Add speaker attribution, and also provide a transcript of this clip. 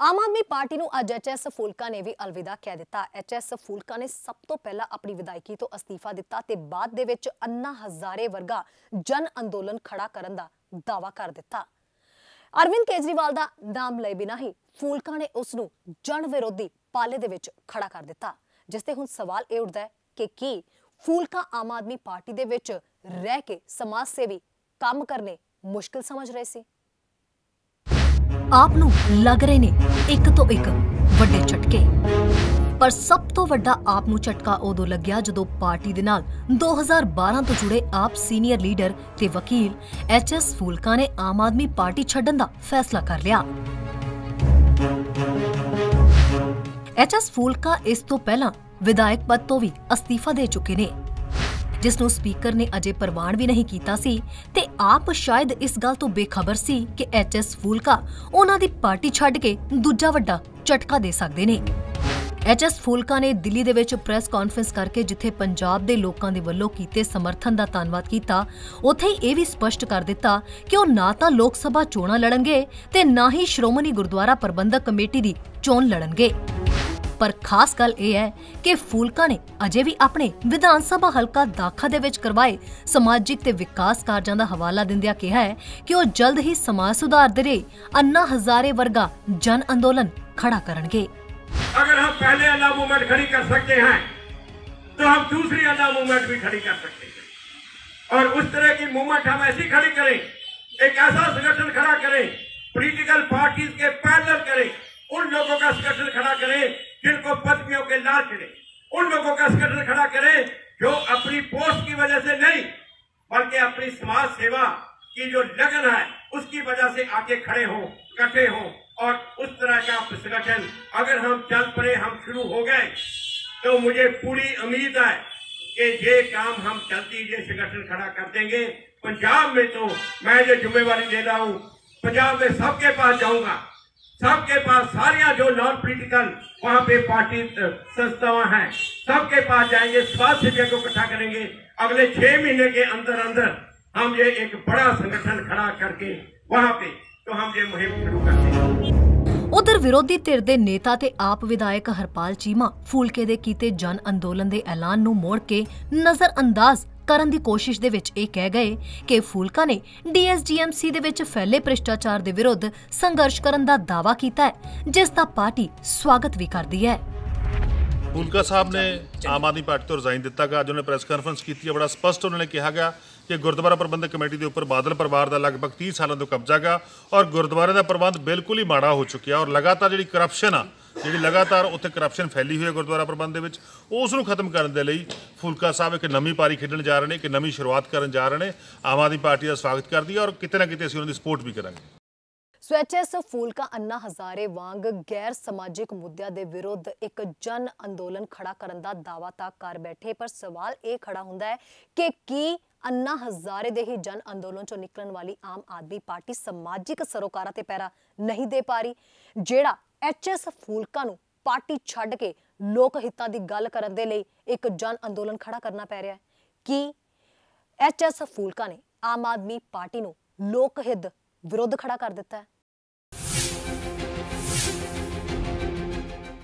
Speaker 1: Aam Aadmi party ਨੂੰ ਅੱਜ HS Phoolka ਨੇ ਵੀ ਅਲਵਿਦਾ ਕਹਿ ਦਿੱਤਾ। ਐਚਐਸ ਫੂਲਕਾ ਨੇ ਸਭ ਤੋਂ ਪਹਿਲਾਂ ਆਪਣੀ ਵਿਦਾਇਕੀ ਤੋਂ ਅਸਤੀਫਾ ਦਿੱਤਾ ਤੇ ਬਾਅਦ ਦੇ ਵਿੱਚ ਅੰਨਾ ਹਜ਼ਾਰੇ ਵਰਗਾ ਜਨ ਅੰਦੋਲਨ ਖੜਾ ਕਰਨ ਦਾ ਦਾਵਾ ਕਰ ਦਿੱਤਾ। ਅਰਵਿੰਦ ਕੇਜਰੀਵਾਲ ਦਾ ਨਾਮ ਲਏ ਬਿਨਾਂ ਹੀ ਫੂਲਕਾ ਨੇ ਉਸ ਨੂੰ ਜਨ ਵਿਰੋਧੀ ਪਾਲੇ ਦੇ ਵਿੱਚ ਖੜਾ ਕਰ ਦਿੱਤਾ। ਜਿਸ ਤੇ ਹੁਣ ਸਵਾਲ ਇਹ ਉੱਠਦਾ ਹੈ ਕਿ ਕੀ ਫੂਲਕਾ ਆਮ ਆਦਮੀ ਪਾਰਟੀ ਦੇ ਵਿੱਚ ਰਹਿ ਕੇ ਸਮਾਜ ਸੇਵੀ ਕੰਮ ਕਰਨੇ ਮੁਸ਼ਕਿਲ ਸਮਝ ਰਹੇ ਸੀ?
Speaker 2: ਆਪ ਨੂੰ ਲੱਗ ਰਹੇ ਨੇ ਇੱਕ ਤੋਂ ਇੱਕ ਵੱਡੇ ਝਟਕੇ। ਪਰ ਸਭ ਤੋਂ ਵੱਡਾ ਆਪ ਨੂੰ ਝਟਕਾ ਉਦੋਂ ਲੱਗਿਆ ਜਦੋਂ ਪਾਰਟੀ ਦੇ ਨਾਲ 2012 ਤੋਂ ਜੁੜੇ ਆਪ ਸੀਨੀਅਰ ਲੀਡਰ ਤੇ ਵਕੀਲ ਐਚ ਐਸ ਫੂਲਕਾ ਨੇ ਆਮ ਆਦਮੀ ਪਾਰਟੀ ਛੱਡਣ ਦਾ ਫੈਸਲਾ ਕਰ ਲਿਆ। ਐਚ ਐਸ ਫੂਲਕਾ ਇਸ ਤੋਂ ਪਹਿਲਾਂ ਵਿਧਾਇਕ ਪਦ ਤੋਂ ਵੀ ਅਸਤੀਫਾ ਦੇ ਚੁੱਕੇ ਨੇ। ਜਿਸ ਨੂੰ ਸਪੀਕਰ ਨੇ ਅਜੇ ਪ੍ਰਵਾਨ ਵੀ ਨਹੀਂ ਕੀਤਾ ਸੀ ਤੇ ਆਪ ਸ਼ਾਇਦ ਇਸ ਗੱਲ ਤੋਂ ਬੇਖਬਰ ਸੀ ਕਿ ਐਚਐਸ ਫੂਲਕਾ ਉਹਨਾਂ ਦੀ ਪਾਰਟੀ ਛੱਡ ਕੇ ਦੂਜਾ ਵੱਡਾ ਝਟਕਾ ਦੇ ਸਕਦੇ ਨੇ। ਐਚਐਸ ਫੂਲਕਾ ਨੇ ਦਿੱਲੀ ਦੇ ਵਿੱਚ ਪ੍ਰੈਸ ਕਾਨਫਰੰਸ ਕਰਕੇ ਜਿੱਥੇ ਪੰਜਾਬ ਦੇ ਲੋਕਾਂ ਦੇ ਵੱਲੋਂ ਕੀਤੇ ਸਮਰਥਨ ਦਾ ਧੰਨਵਾਦ ਕੀਤਾ, ਉੱਥੇ ਹੀ ਇਹ ਵੀ ਸਪਸ਼ਟ ਕਰ ਦਿੱਤਾ ਕਿ ਉਹ ਨਾ ਤਾਂ ਲੋਕ ਸਭਾ ਚੋਣਾਂ ਲੜਨਗੇ ਤੇ ਨਾ ਹੀ ਸ਼੍ਰੋਮਣੀ ਗੁਰਦੁਆਰਾ ਪ੍ਰਬੰਧਕ ਕਮੇਟੀ ਦੀ ਚੋਣ ਲੜਨਗੇ। ਪਰ ਖਾਸ ਗੱਲ ਇਹ ਹੈ ਕਿ ਫੂਲਕਾ ਨੇ ਅਜੇ ਵੀ ਆਪਣੇ ਵਿਧਾਨ ਸਭਾ ਹਲਕਾ ਦਾਖਾ ਦੇ ਵਿੱਚ ਕਰਵਾਏ ਸਮਾਜਿਕ ਤੇ ਵਿਕਾਸ ਕਾਰਜਾਂ ਦਾ ਹਵਾਲਾ ਦਿੰਦਿਆਂ ਕਿਹਾ ਹੈ ਕਿ ਉਹ ਜਲਦ ਹੀ ਸਮਾਜ ਸੁਧਾਰ ਦੇ ਲਈ ਅੰਨਾ ਹਜ਼ਾਰੇ ਵਰਗਾ ਜਨ ਅੰਦੋਲਨ ਖੜਾ ਕਰਨਗੇ
Speaker 3: अगर हम पहले अन्ना मूवमेंट खड़ी कर सकते हैं तो हम दूसरी अन्ना मूवमेंट भी खड़ी कर सकते हैं और उस तरह की मूवमेंट हम ऐसी खड़ी करें एक ऐसा संगठन खड़ा करें पॉलिटिकल पार्टीज के पैदल करें उन लोगों का संगठन खड़ा करें जिनको पदवियों के लाल चढ़े उन लोगों का संगठन खड़ा करें जो अपनी पोस्ट की वजह से नहीं, बल्कि अपनी समाज सेवा की जो लगन है, उसकी वजह से आके खड़े हों, इकट्ठे हों, और उस तरह का संगठन अगर हम चल पड़े, हम शुरू हो गए तो मुझे पूरी उम्मीद है कि ये काम हम चलती ये संगठन खड़ा कर देंगे। पंजाब में तो मैं जो जिम्मेवारी ले रहा हूँ, पंजाब में सबके पास जाऊँगा। सबके पास सारिया जो नॉन पोलिटिकल वहाँ पे पार्टी संस्थाएँ हैं, सबके पास जाएँगे, स्वास्थ्य सेवियों को इकट्ठा करेंगे। अगले छह महीने के अंदर अंदर हम ये एक बड़ा संगठन खड़ा करके वहाँ पे तो हम ये मुहिम शुरू कर देंगे
Speaker 2: ਉਧਰ ਵਿਰੋਧੀ ਧਿਰ ਦੇ ਨੇਤਾ ਤੇ ਆਪ ਵਿਧਾਇਕ ਹਰਪਾਲ ਚੀਮਾ ਫੂਲਕੇ ਦੇ ਕੀਤੇ ਜਨ ਅੰਦੋਲਨ ਦੇ ਐਲਾਨ ਨੂੰ ਮੋੜ ਕੇ ਨਜ਼ਰ ਅੰਦਾਜ਼ ਕਰਨ ਦੀ ਕੋਸ਼ਿਸ਼ ਦੇ ਵਿੱਚ ਇਹ ਕਹਿ ਗਏ ਕਿ ਫੂਲਕਾ ਨੇ ਡੀਐਸਜੀਐਮਸੀ ਦੇ ਵਿੱਚ ਫੈਲੇ ਭ੍ਰਿਸ਼ਟਾਚਾਰ ਦੇ ਵਿਰੁੱਧ ਸੰਘਰਸ਼ ਕਰਨ ਦਾ ਦਾਅਵਾ ਕੀਤਾ ਹੈ, ਜਿਸ ਦਾ ਪਾਰਟੀ ਸਵਾਗਤ ਵੀ ਕਰਦੀ ਹੈ।
Speaker 4: ਫੂਲਕਾ ਸਾਹਿਬ ਨੇ ਆਮ ਆਦਮੀ ਪਾਰਟੀ ਤੋਂ ਰਿਜ਼ਾਈਨ ਦਿੱਤਾ ਗਿਆ ਅੱਜ ਉਹਨੇ ਪ੍ਰੈਸ ਕਾਨਫਰੰਸ ਕੀਤੀ ਹੈ। ਬੜਾ ਸਪਸ਼ਟ ਉਹਨਾਂ ਨੇ ਕਿਹਾ ਗਿਆ ਕਿ ਗੁਰਦੁਆਰਾ ਪ੍ਰਬੰਧਕ ਕਮੇਟੀ ਦੇ ਉੱਪਰ ਬਾਦਲ ਪਰਿਵਾਰ ਦਾ ਲਗਭਗ 30 ਸਾਲਾਂ ਤੋਂ ਕਬਜ਼ਾ ਗਾ ਔਰ ਗੁਰਦੁਆਰੇ ਦਾ ਪ੍ਰਬੰਧ ਬਿਲਕੁਲ ਹੀ ਮਾੜਾ ਹੋ ਚੁੱਕਿਆ ਔਰ ਲਗਾਤਾਰ ਜਿਹੜੀ ਕਰਪਸ਼ਨ ਆ, ਜਿਹੜੀ ਲਗਾਤਾਰ ਉੱਥੇ ਕਰਪਸ਼ਨ ਫੈਲੀ ਹੋਈ ਹੈ ਗੁਰਦੁਆਰਾ ਪ੍ਰਬੰਧ ਦੇ ਵਿੱਚ, ਉਸ ਨੂੰ ਖਤਮ ਕਰਨ ਦੇ ਲਈ ਫੂਲਕਾ ਸਾਹਿਬ ਇੱਕ ਨਵੀਂ ਪਾਰੀ ਖੇਡਣ ਜਾ ਰਹੇ ਨੇ, ਇੱਕ ਨਵੀਂ ਸ਼ੁਰੂਆਤ ਕਰਨ ਜਾ ਰਹੇ ਨੇ, ਆਮ ਆਦਮੀ ਪਾਰਟੀ ਦਾ ਸਵਾਗਤ ਕਰਦੀ ਹੈ ਔਰ ਕਿਤੇ ਨਾ ਕਿਤੇ ਅਸੀਂ ਉਹਨਾਂ ਦੀ ਸਪੋਰਟ ਵੀ ਕਰਾਂਗੇ।
Speaker 1: ਸੋ ਐਚਐਸ ਫੂਲਕਾ ਅੰਨਾ ਹਜ਼ਾਰੇ ਵਾਂਗ ਗੈਰ ਸਮਾਜਿਕ ਮੁੱਦਿਆਂ ਦੇ ਵਿਰੁੱਧ ਇੱਕ ਜਨ ਅੰਦੋਲਨ ਖੜਾ ਕਰਨ ਦਾ ਦਾਅਵਾ ਤਾਂ ਕਰ ਬੈਠੇ, ਪਰ ਸਵਾਲ ਇਹ ਖੜਾ ਹੁੰਦਾ ਹੈ ਕਿ ਕੀ ਅੰਨਾ ਹਜ਼ਾਰੇ ਦੇ ਹੀ ਜਨ ਅੰਦੋਲਨ ਚੋਂ ਨਿਕਲਣ ਵਾਲੀ ਆਮ ਆਦਮੀ ਪਾਰਟੀ ਸਮਾਜਿਕ ਸਰੋਕਾਰਾਂ ਤੇ ਪੈਰਾ ਨਹੀਂ ਦੇ ਪਾ ਰਹੀ, ਜਿਹੜਾ ਐਚਐਸ ਫੂਲਕਾ ਨੂੰ ਪਾਰਟੀ ਛੱਡ ਕੇ ਲੋਕ ਹਿੱਤਾਂ ਦੀ ਗੱਲ ਕਰਨ ਦੇ ਲਈ ਇੱਕ ਜਨ ਅੰਦੋਲਨ ਖੜਾ ਕਰਨਾ ਪੈ ਰਿਹਾ ਹੈ? ਕੀ ਐਚਐਸ ਫੂਲਕਾ ਨੇ ਆਮ ਆਦਮੀ ਪਾਰਟੀ ਨੂੰ ਲੋਕ ਹਿੱਤ ਵਿਰੁੱਧ ਖੜਾ ਕਰ ਦਿੱਤਾ ਹੈ?